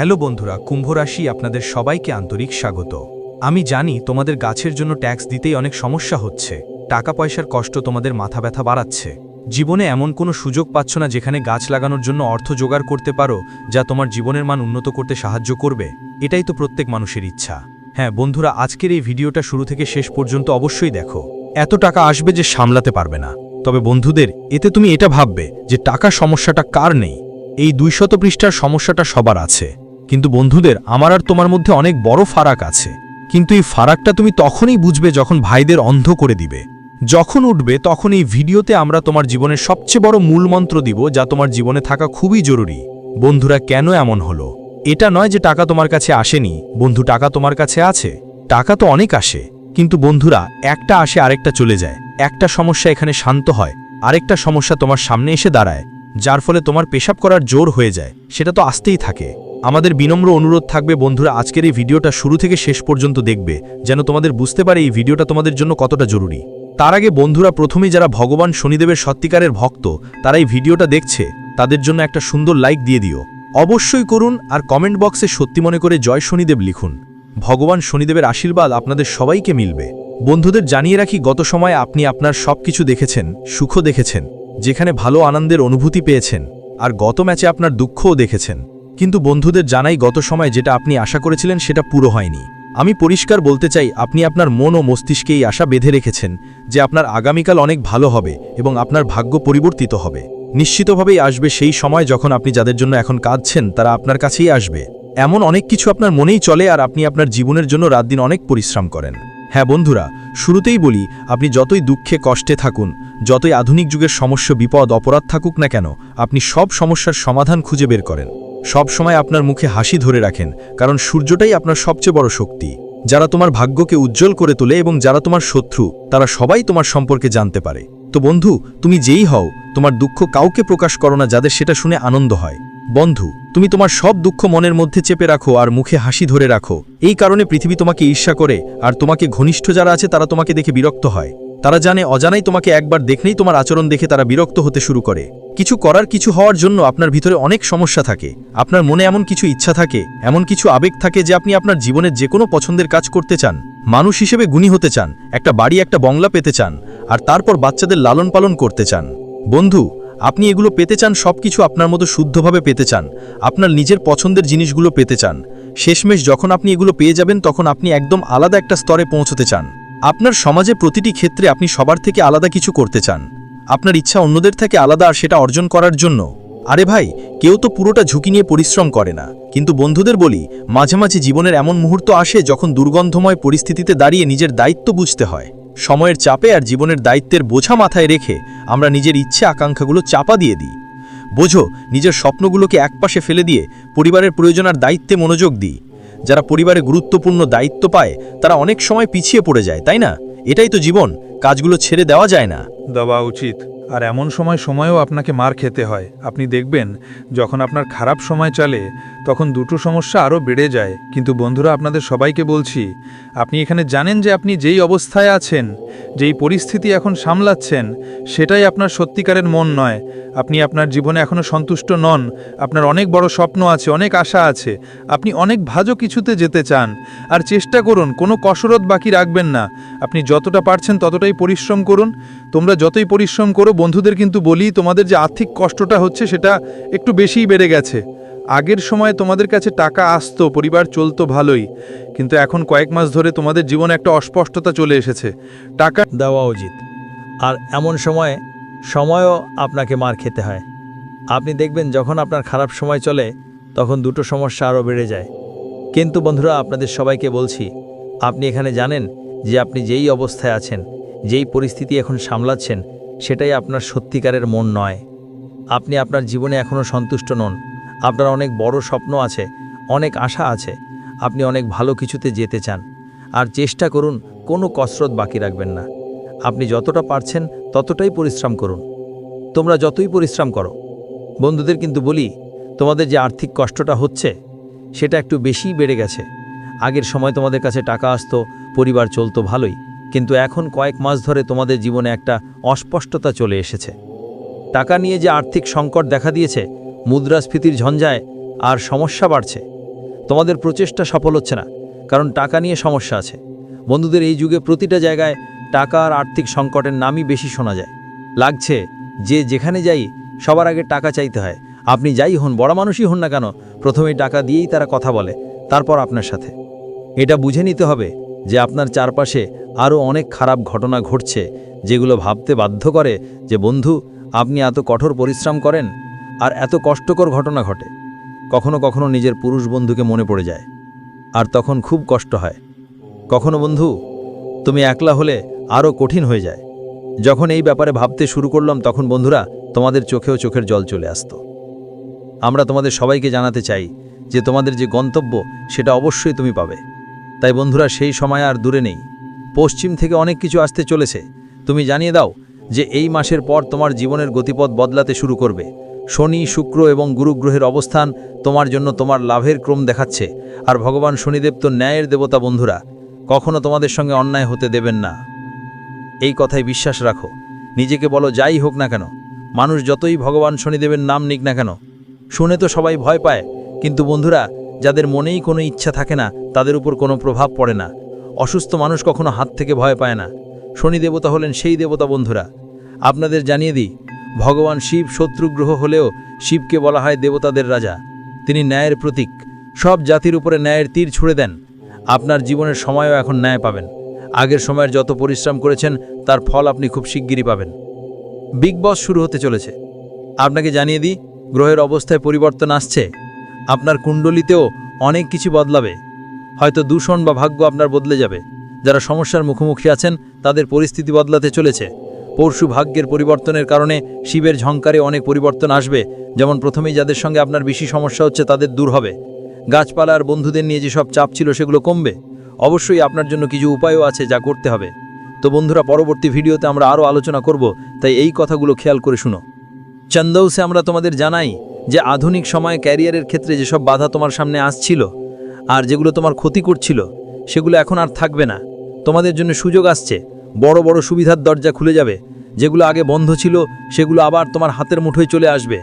Hello বন্ধুরা, কুম্ভ রাশি আপনাদের সবাইকে আন্তরিক স্বাগত। আমি জানি তোমাদের গাছের জন্য ট্যাক্স দিতেই অনেক সমস্যা হচ্ছে টাকা পয়সার কষ্ট তোমাদের মাথা ব্যথা বাড়াচ্ছে। জীবনে এমন কোনো সুযোগ পাচ্ছ না যেখানে গাছ লাগানোর জন্য অর্থ জোগাড় করতে পারো, যা তোমার জীবনের মান উন্নত করতে সাহায্য করবে। এটাই তো প্রত্যেক মানুষের ইচ্ছা। হ্যাঁ বন্ধুরা, আজকের এই ভিডিওটা শুরু থেকে শেষ পর্যন্ত অবশ্যই দেখো। এত টাকা আসবে যে সামলাতে পারবে না। তবে বন্ধুদের, এতে তুমি এটা ভাববে যে টাকা সমস্যাটা কার নেই? এই দুইশত পৃষ্ঠার সমস্যাটা সবার আছে। কিন্তু বন্ধুদের, আমার আর তোমার মধ্যে অনেক বড় ফারাক আছে। কিন্তু এই ফারাকটা তুমি তখনই বুঝবে যখন ভাইদের অন্ধ করে দিবে। যখন উঠবে, তখন এই ভিডিওতে আমরা তোমার জীবনের সবচেয়ে বড় মূলমন্ত্র দিব, যা তোমার জীবনে থাকা খুবই জরুরি। বন্ধুরা, কেন এমন হলো? এটা নয় যে টাকা তোমার কাছে আসেনি। বন্ধু, টাকা তোমার কাছে আছে। টাকা তো অনেক আসে। কিন্তু বন্ধুরা, একটা আসে, আরেকটা চলে যায়। একটা সমস্যা এখানে শান্ত হয়। আরেকটা সমস্যা তোমার সামনে এসে দাঁড়ায়, যার ফলে তোমার পেশাব করার জোর হয়ে যায়। সেটা তো আসতেই থাকে। আমাদের বিনম্র অনুরোধ থাকবে, বন্ধুরা, আজকের এই ভিডিওটা শুরু থেকে শেষ পর্যন্ত দেখবে, যেন তোমাদের বুঝতে পারে এই ভিডিওটা তোমাদের জন্য কতটা জরুরি। তার আগে, বন্ধুরা, প্রথমেই যারা ভগবান শনিদেবের সত্যিকারের ভক্ত, তারা এই ভিডিওটা দেখছে, তাদের জন্য একটা সুন্দর লাইক দিয়ে দিও। অবশ্যই করুন আর কমেন্ট বক্সে সত্যি মনে করে জয় শনিদেব লিখুন। ভগবান শনিদেবের আশীর্বাদ আপনাদের সবাইকে মিলবে। বন্ধুদের জানিয়ে রাখি, গত সময় আপনি আপনার সব কিছু দেখেছেন সুখ দেখেছেন, যেখানে ভালো আনন্দের অনুভূতি পেয়েছেন, আর গত ম্যাচে আপনার দুঃখও দেখেছেন। কিন্তু বন্ধুদের জানাই গত সময় যেটা আপনি আশা করেছিলেন সেটা পুরো হয়নি। আমি পরিষ্কার বলতে চাই, আপনি আপনার মন ও মস্তিষ্কে এই আশা বেঁধে রেখেছেন যে আপনার আগামীকাল অনেক ভালো হবে এবং আপনার ভাগ্য পরিবর্তিত হবে। নিশ্চিতভাবেই আসবে সেই সময় যখন আপনি যাদের জন্য এখন কাঁদছেন, তারা আপনার কাছেই আসবে। এমন অনেক কিছু আপনার মনেই চলে আর আপনি আপনার জীবনের জন্য রাত দিন অনেক পরিশ্রম করেন। হ্যাঁ বন্ধুরা, শুরুতেই বলি, আপনি যতই দুঃখে কষ্টে থাকুন, যতই আধুনিক যুগের সমস্যা বিপদ, অপরাধ থাকুক না কেন, আপনি সব সমস্যার সমাধান খুঁজে বের করেন। সব সময় আপনার মুখে হাসি ধরে রাখেন, কারণ সূর্যটাই আপনার সবচেয়ে বড় শক্তি। যারা তোমার ভাগ্যকে উজ্জ্বল করে তোলে এবং যারা তোমার শত্রু, তারা সবাই তোমার সম্পর্কে জানতে পারে। তো বন্ধু, তুমি যেই হও, তোমার দুঃখ কাউকে প্রকাশ করো না যাদের সেটা শুনে আনন্দ হয়। বন্ধু, তুমি তোমার সব দুঃখ মনের মধ্যে চেপে রাখো আর মুখে হাসি ধরে রাখো। এই কারণে পৃথিবী তোমাকে ঈর্ষা করে, আর তোমাকে ঘনিষ্ঠ যারা আছে তারা তোমাকে দেখে বিরক্ত হয়। তারা জানে অজানাই তোমাকে একবার দেখলেই তোমার আচরণ দেখে তারা বিরক্ত হতে শুরু করে। কিছু করার কিছু হওয়ার জন্য আপনার ভিতরে অনেক সমস্যা থাকে। আপনার মনে এমন কিছু ইচ্ছা থাকে, এমন কিছু আবেগ থাকে যে আপনি আপনার জীবনের যে কোনো পছন্দের কাজ করতে চান, মানুষ হিসেবে গুণী হতে চান, একটা বাড়ি, একটা বংলা পেতে চান, আর তারপর বাচ্চাদের লালন পালন করতে চান। বন্ধু, আপনি এগুলো পেতে চান, সবকিছু আপনার মতো শুদ্ধভাবে পেতে চান, আপনার নিজের পছন্দের জিনিসগুলো পেতে চান। শেষমেশ যখন আপনি এগুলো পেয়ে যাবেন, তখন আপনি একদম আলাদা একটা স্তরে পৌঁছতে চান। আপনার সমাজে প্রতিটি ক্ষেত্রে আপনি সবার থেকে আলাদা কিছু করতে চান। আপনার ইচ্ছা অন্যদের থেকে আলাদা আর সেটা অর্জন করার জন্য। আরে ভাই, কেউ তো পুরোটা ঝুঁকি নিয়ে পরিশ্রম করে না। কিন্তু বন্ধুদের বলি, মাঝে মাঝে জীবনের এমন মুহূর্ত আসে যখন দুর্গন্ধময় পরিস্থিতিতে দাঁড়িয়ে নিজের দায়িত্ব বুঝতে হয়। সময়ের চাপে আর জীবনের দায়িত্বের বোঝা মাথায় রেখে আমরা নিজের ইচ্ছে আকাঙ্ক্ষাগুলো চাপা দিয়ে দিই। বোঝো, নিজের স্বপ্নগুলোকে একপাশে ফেলে দিয়ে পরিবারের প্রয়োজন আর দায়িত্বে মনোযোগ দিই। যারা পরিবারে গুরুত্বপূর্ণ দায়িত্ব পায়, তারা অনেক সময় পিছিয়ে পড়ে যায়, তাই না? এটাই তো জীবন। কাজগুলো ছেড়ে দেওয়া যায় না। দেওয়া উচিত। আর এমন সময় সময়েও আপনাকে মার খেতে হয়। আপনি দেখবেন, যখন আপনার খারাপ সময় চলে, তখন দুটো সমস্যা আরও বেড়ে যায়। কিন্তু বন্ধুরা, আপনাদের সবাইকে বলছি, আপনি এখানে জানেন যে আপনি যেই অবস্থায় আছেন, যেই পরিস্থিতি এখন সামলাচ্ছেন, সেটাই আপনার সত্যিকারের মন নয়। আপনি আপনার জীবনে এখনও সন্তুষ্ট নন। আপনার অনেক বড় স্বপ্ন আছে, অনেক আশা আছে। আপনি অনেক ভাজো কিছুতে যেতে চান। আর চেষ্টা করুন, কোনো কসরত বাকি রাখবেন না। আপনি যতটা পারছেন ততটাই পরিশ্রম করুন, তোমরা যতই পরিশ্রম করো, বন্ধুদের কিন্তু বলি, তোমাদের যে আর্থিক কষ্টটা হচ্ছে সেটা একটু বেশিই বেড়ে গেছে। আগের সময় তোমাদের কাছে টাকা আসতো, পরিবার চলতো ভালোই, কিন্তু এখন কয়েক মাস ধরে তোমাদের জীবনে একটা অস্পষ্টতা চলে এসেছে। টাকা দেওয়া উচিত। আর এমন সময়ে সময়ও আপনাকে মার খেতে হয়। আপনি দেখবেন যখন আপনার খারাপ সময় চলে, তখন দুটো সমস্যা আরও বেড়ে যায়। কিন্তু বন্ধুরা, আপনাদের সবাইকে বলছি, আপনি এখানে জানেন যে আপনি যেই অবস্থায় আছেন যেই পরিস্থিতি এখন সামলাচ্ছেন, সেটাই আপনার সত্যিকারের মন নয়। আপনি আপনার জীবনে এখনও সন্তুষ্ট নন। আপনার অনেক বড় স্বপ্ন আছে, অনেক আশা আছে। আপনি অনেক ভালো কিছুতে যেতে চান। আর চেষ্টা করুন, কোনো কসরত বাকি রাখবেন না। আপনি যতটা পারছেন, ততটাই পরিশ্রম করুন। তোমরা যতই পরিশ্রম করো। বন্ধুদের কিন্তু বলি, তোমাদের যে আর্থিক কষ্টটা হচ্ছে, সেটা একটু বেশিই বেড়ে গেছে। আগের সময় তোমাদের কাছে টাকা আসতো, পরিবার চলতো ভালোই। কিন্তু এখন কয়েক মাস ধরে তোমাদের জীবনে একটা অস্পষ্টতা চলে এসেছে। টাকা নিয়ে যে আর্থিক সংকট দেখা দিয়েছে, মুদ্রাস্ফীতির ঝঞ্ঝায় আর সমস্যা বাড়ছে, তোমাদের প্রচেষ্টা সফল হচ্ছে না, কারণ টাকা নিয়ে সমস্যা আছে। বন্ধুদের এই যুগে প্রতিটা জায়গায় টাকা আর আর্থিক সংকটের নামই বেশি শোনা যায়। লাগছে যে যেখানে যাই, সবার আগে টাকা চাইতে হয়। আপনি যাই হন, বড় মানুষই হন না কেন, প্রথমেই টাকা দিয়েই তারা কথা বলে, তারপর আপনার সাথে। এটা বুঝে নিতে হবে যে আপনার চারপাশে আরও অনেক খারাপ ঘটনা ঘটছে, যেগুলো ভাবতে বাধ্য করে যে, বন্ধু, আপনি এত কঠোর পরিশ্রম করেন আর এত কষ্টকর ঘটনা ঘটে। কখনো কখনো নিজের পুরুষ বন্ধুকে মনে পড়ে যায়, আর তখন খুব কষ্ট হয়। কখনো, বন্ধু, তুমি একলা হলে আরও কঠিন হয়ে যায়। যখন এই ব্যাপারে ভাবতে শুরু করলাম, তখন, বন্ধুরা, তোমাদের চোখেও চোখের জল চলে আসতো। আমরা তোমাদের সবাইকে জানাতে চাই যে, তোমাদের যে গন্তব্য, সেটা অবশ্যই তুমি পাবে। তাই, বন্ধুরা, সেই সময় আর দূরে নেই। পশ্চিম থেকে অনেক কিছু আসতে চলেছে। তুমি জানিয়ে দাও যে এই মাসের পর তোমার জীবনের গতিপথ বদলাতে শুরু করবে। শনি, শুক্র এবং গুরুগ্রহের অবস্থান তোমার জন্য তোমার লাভের ক্রম দেখাচ্ছে। আর ভগবান শনিদেব তো ন্যায়ের দেবতা বন্ধুরা, কখনো তোমাদের সঙ্গে অন্যায় হতে দেবেন না। এই কথায় বিশ্বাস রাখো। নিজেকে বলো যাই হোক না কেন, মানুষ যতই ভগবান শনিদেবের নাম নিক না কেন, শুনে তো সবাই ভয় পায়। কিন্তু বন্ধুরা, যাদের মনেই কোনো ইচ্ছা থাকে না, তাদের উপর কোনো প্রভাব পড়ে না। অসুস্থ মানুষ কখনো হাত থেকে ভয় পায় না। শনি দেবতা হলেন সেই দেবতা বন্ধুরা। আপনাদের জানিয়ে দিই, ভগবান শিব শত্রুগ্রহ হলেও শিবকে বলা হয় দেবতাদের রাজা। তিনি ন্যায়ের প্রতীক। সব জাতির উপরে ন্যায়ের তীর ছুড়ে দেন। আপনার জীবনের সময়ও এখন ন্যায় পাবেন। আগের সময়ের যত পরিশ্রম করেছেন, তার ফল আপনি খুব শিগগিরই পাবেন। বিগ বস শুরু হতে চলেছে। আপনাকে জানিয়ে দিই, গ্রহের অবস্থায় পরিবর্তন আসছে। আপনার কুণ্ডলিতেও অনেক কিছু বদলাবে। হয়তো দূষণ বা ভাগ্য আপনার বদলে যাবে। যারা সমস্যার মুখোমুখি আছেন, তাদের পরিস্থিতি বদলাতে চলেছে। পরশু ভাগ্যের পরিবর্তনের কারণে শিবের ঝংকারে অনেক পরিবর্তন আসবে, যেমন প্রথমেই যাদের সঙ্গে আপনার বেশি সমস্যা হচ্ছে তাদের দূর হবে। গাছপালা আর বন্ধুদের নিয়ে যেসব চাপ ছিল সেগুলো কমবে। অবশ্যই আপনার জন্য কিছু উপায়ও আছে যা করতে হবে। তো বন্ধুরা, পরবর্তী ভিডিওতে আমরা আরও আলোচনা করব, তাই এই কথাগুলো খেয়াল করে শুনো। চন্দৌসে আমরা তোমাদের জানাই যে আধুনিক সময়ে ক্যারিয়ারের ক্ষেত্রে যেসব বাধা তোমার সামনে আসছিল আর যেগুলো তোমার ক্ষতি করছিল সেগুলো এখন আর থাকবে না। তোমাদের জন্য সুযোগ আসছে। বড় বড় সুবিধার দরজা খুলে যাবে। যেগুলো আগে বন্ধ ছিল, সেগুলো আবার তোমার হাতের মুঠোয় চলে আসবে।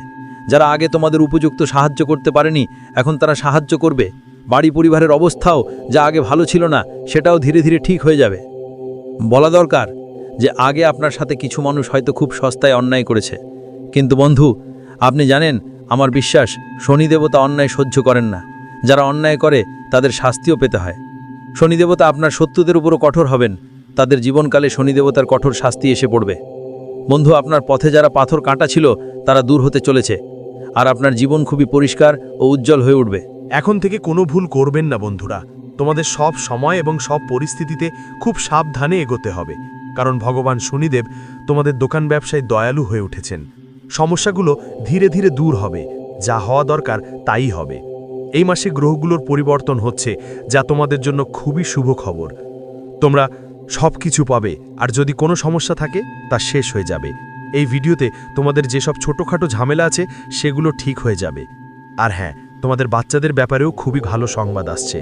যারা আগে তোমাদের উপযুক্ত সাহায্য করতে পারেনি, এখন তারা সাহায্য করবে। বাড়ি পরিবারের অবস্থাও যা আগে ভালো ছিল না, সেটাও ধীরে ধীরে ঠিক হয়ে যাবে। বলা দরকার যে, আগে আপনার সাথে কিছু মানুষ হয়তো খুব সস্তায় অন্যায় করেছে। কিন্তু বন্ধু, আপনি জানেন, আমার বিশ্বাস, শনি দেবতা অন্যায় সহ্য করেন না। যারা অন্যায় করে, তাদের শাস্তিও পেতে হয়। শনিদেবতা আপনার শত্রুদের উপরও কঠোর হবেন। তাদের জীবনকালে শনিদেবতার কঠোর শাস্তি এসে পড়বে। বন্ধু, আপনার পথে যারা পাথর কাঁটা ছিল, তারা দূর হতে চলেছে। আর আপনার জীবন খুবই পরিষ্কার ও উজ্জ্বল হয়ে উঠবে। এখন থেকে কোনো ভুল করবেন না, বন্ধুরা। তোমাদের সব সময় এবং সব পরিস্থিতিতে খুব সাবধানে এগোতে হবে। কারণ ভগবান শনিদেব তোমাদের দোকান ব্যবসায় দয়ালু হয়ে উঠেছেন। সমস্যাগুলো ধীরে ধীরে দূর হবে। যা হওয়া দরকার তাই হবে। এই মাসে গ্রহগুলোর পরিবর্তন হচ্ছে, যা তোমাদের জন্য খুবই শুভ খবর। তোমরা সব কিছু পাবে, আর যদি কোনো সমস্যা থাকে, তা শেষ হয়ে যাবে। এই ভিডিওতে তোমাদের যেসব ছোটোখাটো ঝামেলা আছে, সেগুলো ঠিক হয়ে যাবে। আর হ্যাঁ তোমাদের বাচ্চাদের ব্যাপারেও খুবই ভালো সংবাদ আসছে।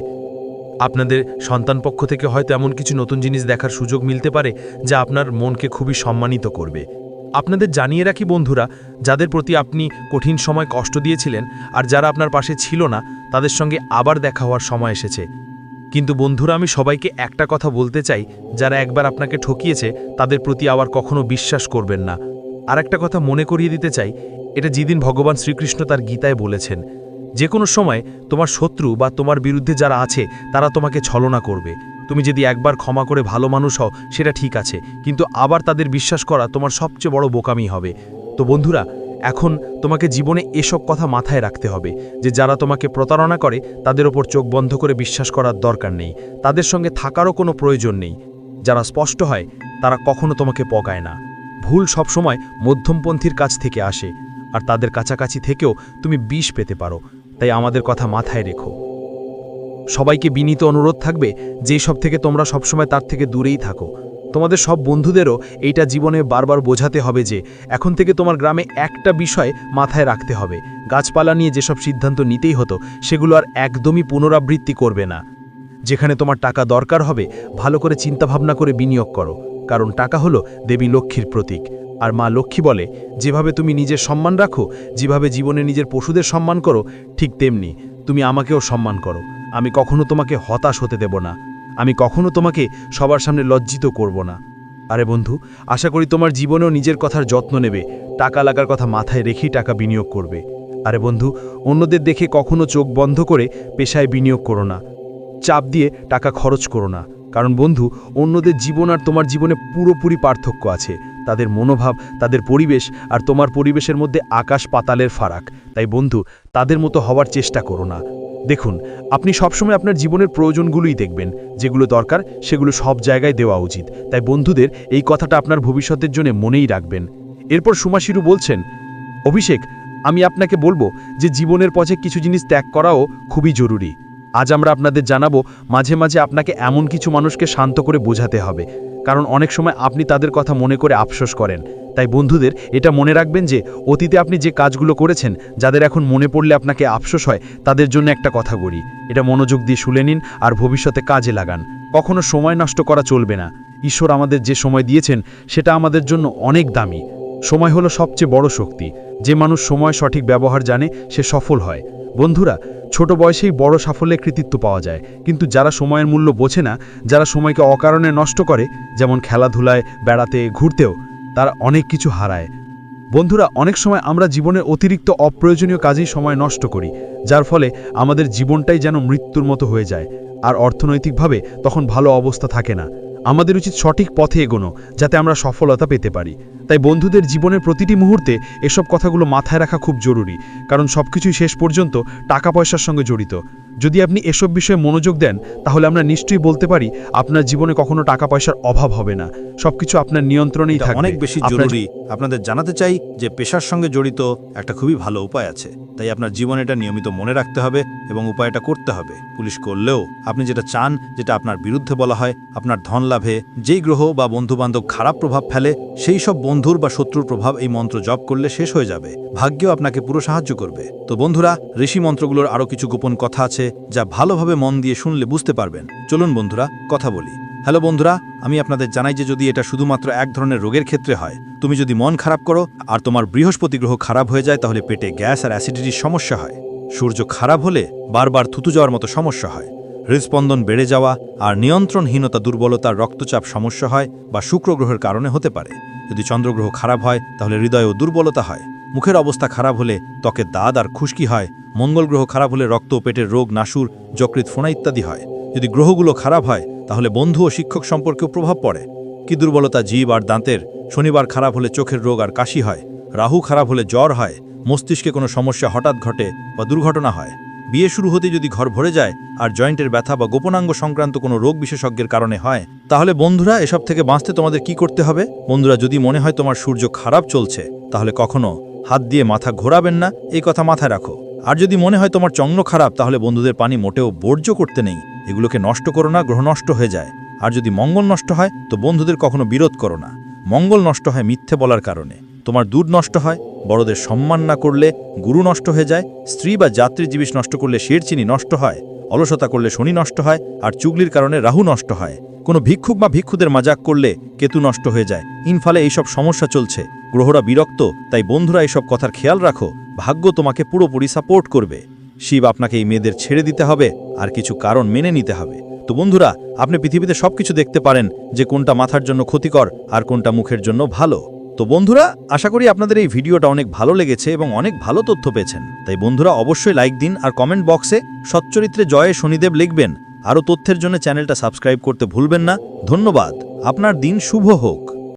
আপনাদের সন্তান পক্ষ থেকে হয়তো এমন কিছু নতুন জিনিস দেখার সুযোগ মিলতে পারে, যা আপনার মনকে খুবই সম্মানিত করবে। আপনাদের জানিয়ে রাখি বন্ধুরা, যাদের প্রতি আপনি কঠিন সময় কষ্ট দিয়েছিলেন আর যারা আপনার পাশে ছিল না, তাদের সঙ্গে আবার দেখা হওয়ার সময় এসেছে। কিন্তু বন্ধুরা, আমি সবাইকে একটা কথা বলতে চাই, যারা একবার আপনাকে ঠকিয়েছে, তাদের প্রতি আবার কখনো বিশ্বাস করবেন না। আর একটা কথা মনে করিয়ে দিতে চাই, এটা যেদিন ভগবান শ্রীকৃষ্ণ তার গীতায় বলেছেন, যে কোনো সময় তোমার শত্রু বা তোমার বিরুদ্ধে যারা আছে, তারা তোমাকে ছলনা করবে। তুমি যদি একবার ক্ষমা করে ভালো মানুষ হও, সেটা ঠিক আছে, কিন্তু আবার তাদের বিশ্বাস করা তোমার সবচেয়ে বড় বোকামি হবে। তো বন্ধুরা, এখন তোমাকে জীবনে এসব কথা মাথায় রাখতে হবে, যে যারা তোমাকে প্রতারণা করে, তাদের ওপর চোখ বন্ধ করে বিশ্বাস করার দরকার নেই। তাদের সঙ্গে থাকারও কোনো প্রয়োজন নেই। যারা স্পষ্ট হয়, তারা কখনো তোমাকে পকায় না। ভুল সবসময় মধ্যমপন্থীর কাছ থেকে আসে, আর তাদের কাছাকাছি থেকেও তুমি বিষ পেতে পারো। তাই আমাদের কথা মাথায় রেখো। সবাইকে বিনীত অনুরোধ থাকবে যেই সব থেকে তোমরা সবসময় তার থেকে দূরেই থাকো। তোমাদের সব বন্ধুদেরও এইটা জীবনে বারবার বোঝাতে হবে যে, এখন থেকে তোমার গ্রামে একটা বিষয় মাথায় রাখতে হবে। গাছপালা নিয়ে যেসব সিদ্ধান্ত নিতেই হতো, সেগুলো আর একদমই পুনরাবৃত্তি করবে না। যেখানে তোমার টাকা দরকার হবে, ভালো করে চিন্তাভাবনা করে বিনিয়োগ করো। কারণ টাকা হলো দেবী লক্ষ্মীর প্রতীক। আর মা লক্ষ্মী বলে, যেভাবে তুমি নিজের সম্মান রাখো, যেভাবে জীবনে নিজের পশুদের সম্মান করো, ঠিক তেমনি তুমি আমাকেও সম্মান করো। আমি কখনো তোমাকে হতাশ হতে দেব না। আমি কখনো তোমাকে সবার সামনে লজ্জিত করব না। আরে বন্ধু, আশা করি তোমার জীবনেও নিজের কথার যত্ন নেবে। টাকা লাগার কথা মাথায় রেখেই টাকা বিনিয়োগ করবে। আরে বন্ধু, অন্যদের দেখে কখনো চোখ বন্ধ করে পেশায় বিনিয়োগ করো না। চাপ দিয়ে টাকা খরচ করো না। কারণ বন্ধু, অন্যদের জীবন আর তোমার জীবনে পুরোপুরি পার্থক্য আছে। তাদের মনোভাব, তাদের পরিবেশ আর তোমার পরিবেশের মধ্যে আকাশ পাতালের ফারাক। তাই বন্ধু, তাদের মতো হওয়ার চেষ্টা করো না। দেখুন, আপনি সবসময় আপনার জীবনের প্রয়োজনগুলোই দেখবেন। যেগুলো দরকার, সেগুলো সব জায়গায় দেওয়া উচিত। তাই বন্ধুদের এই কথাটা আপনার ভবিষ্যতের জন্য মনেই রাখবেন। এরপর সুমাশিরু বলছেন, অভিষেক, আমি আপনাকে বলব যে জীবনের পথে কিছু জিনিস ত্যাগ করাও খুবই জরুরি। আজ আমরা আপনাদের জানাব, মাঝে মাঝে আপনাকে এমন কিছু মানুষকে শান্ত করে বোঝাতে হবে। কারণ অনেক সময় আপনি তাদের কথা মনে করে আফসোস করেন। তাই বন্ধুদের এটা মনে রাখবেন যে অতীতে আপনি যে কাজগুলো করেছেন, যাদের এখন মনে পড়লে আপনাকে আফসোস হয়, তাদের জন্য একটা কথা বলি এটা মনোযোগ দিয়ে শুনে নিন আর ভবিষ্যতে কাজে লাগান। কখনো সময় নষ্ট করা চলবে না। ঈশ্বর আমাদের যে সময় দিয়েছেন, সেটা আমাদের জন্য অনেক দামি। সময় হলো সবচেয়ে বড় শক্তি। যে মানুষ সময় সঠিক ব্যবহার জানে, সে সফল হয়। বন্ধুরা, ছোট বয়সেই বড় সাফল্যের কৃতিত্ব পাওয়া যায়। কিন্তু যারা সময়ের মূল্য বোঝে না, যারা সময়কে অকারণে নষ্ট করে, যেমন খেলাধুলায়, বেড়াতে, ঘুরতেও তারা অনেক কিছু হারায়। বন্ধুরা, অনেক সময় আমরা জীবনের অতিরিক্ত অপ্রয়োজনীয় কাজেই সময় নষ্ট করি, যার ফলে আমাদের জীবনটাই যেন মৃত্যুর মতো হয়ে যায়। আর অর্থনৈতিকভাবে তখন ভালো অবস্থা থাকে না। আমাদের উচিত সঠিক পথে এগোনো, যাতে আমরা সফলতা পেতে পারি। তাই বন্ধুদের জীবনের প্রতিটি মুহূর্তে এসব কথাগুলো মাথায় রাখা খুব জরুরি কারণ সবকিছুই শেষ পর্যন্ত টাকা পয়সার সঙ্গে জড়িত। যদি আপনি এসব বিষয়ে মনোযোগ দেন তাহলে আমরা নিশ্চয়ই বলতে পারি আপনার জীবনে কখনো টাকা পয়সার অভাব হবে না। সবকিছু আপনার নিয়ন্ত্রণেই থাকবে। অনেক বেশি জরুরি। আপনাদের জানাতে চাই যে পেশার সঙ্গে জড়িত একটা খুবই ভালো উপায় আছে। তাই আপনার জীবনে এটা নিয়মিত মনে রাখতে হবে এবং উপায়টা করতে হবে। পুলিশ করলেও আপনি যেটা চান যেটা আপনার বিরুদ্ধে বলা হয় আপনার ধন লাভে যেই গ্রহ বা বন্ধুবান্ধব খারাপ প্রভাব ফেলে সেই সব বন্ধুর বা শত্রুর প্রভাব এই মন্ত্র জপ করলে শেষ হয়ে যাবে। ভাগ্যও আপনাকে পুরো সাহায্য করবে। তো বন্ধুরা, ঋষি মন্ত্রগুলোর আরও কিছু গোপন কথা আছে যা ভালোভাবে মন দিয়ে শুনলে বুঝতে পারবেন। চলুন বন্ধুরা, কথা বলি। হ্যালো বন্ধুরা, আমি আপনাদের জানাই যে যদি এটা শুধুমাত্র এক ধরনের রোগের ক্ষেত্রে হয়, তুমি যদি মন খারাপ করো আর তোমার বৃহস্পতি গ্রহ খারাপ হয়ে যায়, তাহলে পেটে গ্যাস আর অ্যাসিডিটির সমস্যা হয়। সূর্য খারাপ হলে বারবার থুতু যাওয়ার মতো সমস্যা হয়। হৃদস্পন্দন বেড়ে যাওয়া আর নিয়ন্ত্রণহীনতা দুর্বলতার রক্তচাপ সমস্যা হয় বা শুক্রগ্রহের কারণে হতে পারে। যদি চন্দ্রগ্রহ খারাপ হয়, তাহলে হৃদয় ও দুর্বলতা হয়। মুখের অবস্থা খারাপ হলে ত্বকে দাঁত আর খুশকি হয়। মঙ্গল গ্রহ খারাপ হলে রক্ত ও পেটের রোগ, নাসুর যকৃত ফোনা ইত্যাদি হয়। যদি গ্রহগুলো খারাপ হয়, তাহলে বন্ধু ও শিক্ষক সম্পর্কেও প্রভাব পড়ে। কি দুর্বলতা জীব আর দাঁতের? শনিবার খারাপ হলে চোখের রোগ আর কাশি হয়। রাহু খারাপ হলে জ্বর হয়। মস্তিষ্কে কোনো সমস্যা হঠাৎ ঘটে বা দুর্ঘটনা হয়। বিয়ে শুরু হতে যদি ঘর ভরে যায় আর জয়েন্টের ব্যথা বা গোপনাঙ্গ সংক্রান্ত কোনো রোগ বিশেষজ্ঞের কারণে হয়, তাহলে বন্ধুরা, এসব থেকে বাঁচতে তোমাদের কি করতে হবে? বন্ধুরা, যদি মনে হয় তোমার সূর্য খারাপ চলছে, তাহলে কখনো হাত দিয়ে মাথা ঘোরাবেন না, এই কথা মাথায় রাখো। আর যদি মনে হয় তোমার চন্দ্র খারাপ, তাহলে বন্ধুদের পানি মোটেও বর্জ্য করতে নেই, এগুলোকে নষ্ট করো না, গ্রহ নষ্ট হয়ে যায়। আর যদি মঙ্গল নষ্ট হয়, তো বন্ধুদের কখনো বিরোধ করো না। মঙ্গল নষ্ট হয় মিথ্যে বলার কারণে। তোমার দুধ নষ্ট হয় বড়দের সম্মান না করলে গুরু নষ্ট হয়ে যায়, স্ত্রী বা যাত্রী জীবিস নষ্ট করলে শেরচিনি নষ্ট হয়, অলসতা করলে শনি নষ্ট হয়, আর চুগলির কারণে রাহু নষ্ট হয়। কোনো ভিক্ষুক বা ভিক্ষুদের মাজাক করলে কেতু নষ্ট হয়ে যায়। ইনফালে এইসব সমস্যা চলছে। গ্রহরা বিরক্ত, তাই বন্ধুরা এইসব কথার খেয়াল রাখো। ভাগ্য তোমাকে পুরোপুরি সাপোর্ট করবে। শিব আপনাকে এই মেয়েদের ছেড়ে দিতে হবে, আর কিছু কারণ মেনে নিতে হবে। তো বন্ধুরা, আপনি পৃথিবীতে সবকিছু দেখতে পারেন যে কোনটা মাথার জন্য ক্ষতিকর, আর কোনটা মুখের জন্য ভালো। তো বন্ধুরা, আশা করি আপনাদের এই ভিডিওটা অনেক ভালো লেগেছে এবং অনেক ভালো তথ্য পেয়েছেন। তাই বন্ধুরা, অবশ্যই লাইক দিন আর কমেন্ট বক্সে সচ্চরিত্রে জয়ে শনিদেব লিখবেন। আরও তথ্যের জন্য চ্যানেলটা সাবস্ক্রাইব করতে ভুলবেন না। ধন্যবাদ। আপনার দিন শুভ হোক।